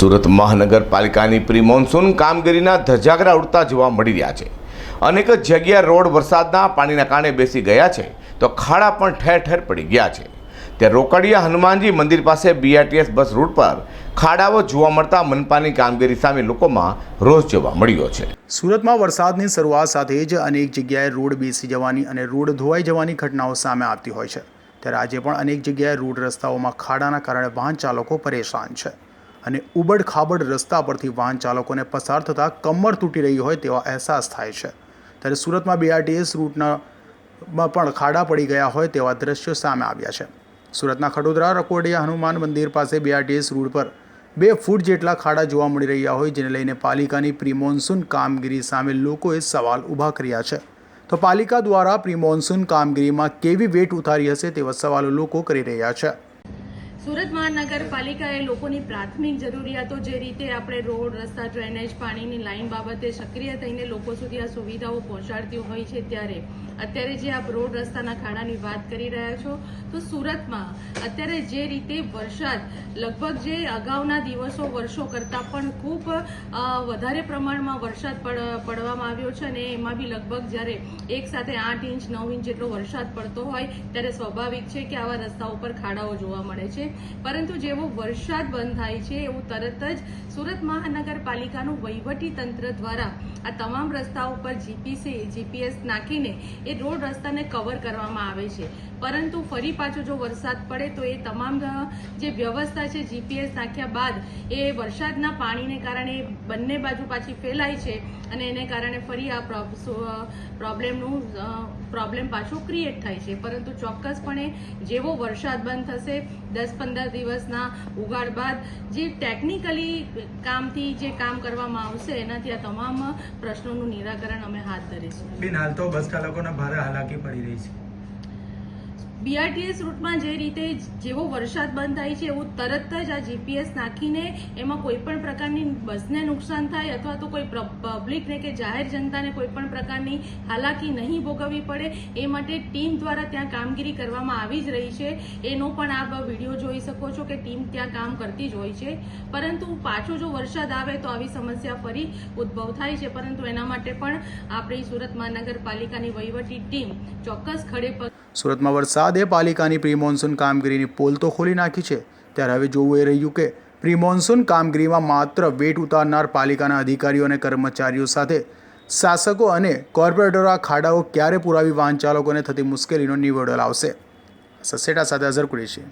સુરત મહાનગરપાલિકાની pre monsoon કામગીરીના ધજાગરા ઉડતા જોવા મળી રહ્યા છે. અનેક જગ્યાએ રોડ વરસાદના પાણીના કારણે બેસી ગયા છે, તો ખાડા પણ ઠેર ઠેર પડી ગયા છે. ત્યાં રોકડિયા હનુમાનજી મંદિર પાસે બીઆરટીએસ બસ રૂટ પર ખાડાઓ જોવા મળતા મનપાની કામગીરી સામે લોકોમાં રોષ જોવા મળ્યો છે. સુરતમાં વરસાદની શરૂઆત સાથે જ અનેક જગ્યાએ રોડ બેસી જવાની અને રોડ ધોવાઈ જવાની ઘટનાઓ સામે આવતી હોય છે. ત્યારે આજે પણ અનેક જગ્યાએ રોડ રસ્તાઓમાં ખાડાના કારણે વાહન ચાલકો પરેશાન છે. અને ઉબડ ખાબડ રસ્તા પરથી વાહન ચાલકોને પસાર થતાં કમર તૂટી રહી હોય તેવા અહેસાસ થાય છે. ત્યારે સુરતમાં બીઆરટીએસ રૂટના પણ ખાડા પડી ગયા હોય તેવા દ્રશ્યો સામે આવ્યા છે. સુરતના ખડોદરા, રકોડિયા, હનુમાન મંદિર પાસે બીઆરટીએસ રૂટ પર બે ફૂટ જેટલા ખાડા જોવા મળી રહ્યા હોય જેને લઈને પાલિકાની પ્રિમોન્સૂન કામગીરી સામે લોકોએ સવાલ ઊભા કર્યા છે. તો પાલિકા દ્વારા પ્રિમોન્સૂન કામગીરીમાં કેવી વેટ ઉતારી હશે તેવા સવાલો લોકો કરી રહ્યા છે. સુરત મહાનગરપાલિકાએ લોકોની પ્રાથમિક જરૂરિયાતો જે રીતે આપણે રોડ, રસ્તા, ડ્રેનેજ, પાણીની લાઇન બાબતે સક્રિય થઈને લોકો સુધી આ સુવિધાઓ પહોંચાડતી હોય છે ત્યારે અત્યારે જે આપ રોડ, રસ્તાના ખાડાની વાત કરી રહ્યા છો, તો સુરતમાં અત્યારે જે રીતે વરસાદ લગભગ જે અગાઉના દિવસો વર્ષો કરતાં પણ ખૂબ વધારે પ્રમાણમાં વરસાદ પડ- પડવામાં આવ્યો છે અને એમાં બી લગભગ જ્યારે એક સાથે આઠ ઇંચ, નવ ઇંચ જેટલો વરસાદ પડતો હોય ત્યારે સ્વાભાવિક છે કે આવા રસ્તા ઉપર ખાડાઓ જોવા મળે છે. પરંતુ જેવો વરસાદ બંધ થાય છે એવું તરત જ સુરત મહાનગરપાલિકાનું વહીવટી તંત્ર દ્વારા આ તમામ રસ્તા ઉપર જીપીસી જીપીએસ નાખીને એ રોડ રસ્તાને કવર કરવામાં આવે છે. પરંતુ ફરી પાછો જો વરસાદ પડે તો એ તમામ જે વ્યવસ્થા છે જીપીએસ નાખ્યા બાદ એ વરસાદના પાણીને કારણે બંને બાજુ પાછી ફેલાય છે અને એને કારણે ફરી આ પ્રોબ- પ્રોબ્લેમનું પ્રોબ્લેમ પાછો ક્રિએટ થાય છે. પરંતુ ચોક્કસપણે જેવો વરસાદ બંધ થશે, દસ પંદર દિવસના ઉગાડ બાદ જે ટેકનિકલી કામથી જે કામ કરવામાં આવશે, એનાથી આ તમામ પ્રશ્નોનું નિરાકરણ અમે હાથ ધરીશું. બેન હાલ તો બસ ચાલકોના ભારે હાલાકી પડી રહી છે. બીઆરટીએસ રૂટમાં જે રીતે જેવો વરસાદ બંધ થાય છે, એવું તરત જ આ જીપીએસ નાખીને એમાં કોઈ પણ પ્રકારની બસને નુકસાન થાય અથવા તો કોઈ પબ્લિકને કે જાહેર જનતાને કોઈ પણ પ્રકારની હાલાકી નહીં ભોગવવી પડે, એ માટે ટીમ દ્વારા ત્યાં કામગીરી કરવામાં આવી જ રહી છે. એનો પણ આપ વીડિયો જોઈ શકો છો કે ટીમ ત્યાં કામ કરતી જ હોય છે. પરંતુ પાછો જો વરસાદ આવે તો આવી સમસ્યા ફરી ઉદ્ભવ થાય છે. પરંતુ એના માટે પણ આપણી સુરત મહાનગરપાલિકાની વહીવટી ટીમ ચોક્કસ ખડે સુરતમાં વરસાદે પાલિકાની પ્રી મોન્સૂન કામગીરીની પોલ તો ખોલી નાખી છે. ત્યારે હવે જોવું એ રહ્યું કે પ્રી મોન્સૂન કામગીરીમાં માત્ર વેટ ઉતારનાર પાલિકાના અધિકારીઓ અને કર્મચારીઓ સાથે શાસકો અને કોર્પોરેટરો આ ખાડાઓ ક્યારે પુરાવી વાહન ચાલકોને થતી મુશ્કેલીનો નિવેડો લાવશે. સસેટા સાથે અઝર કુરેશી.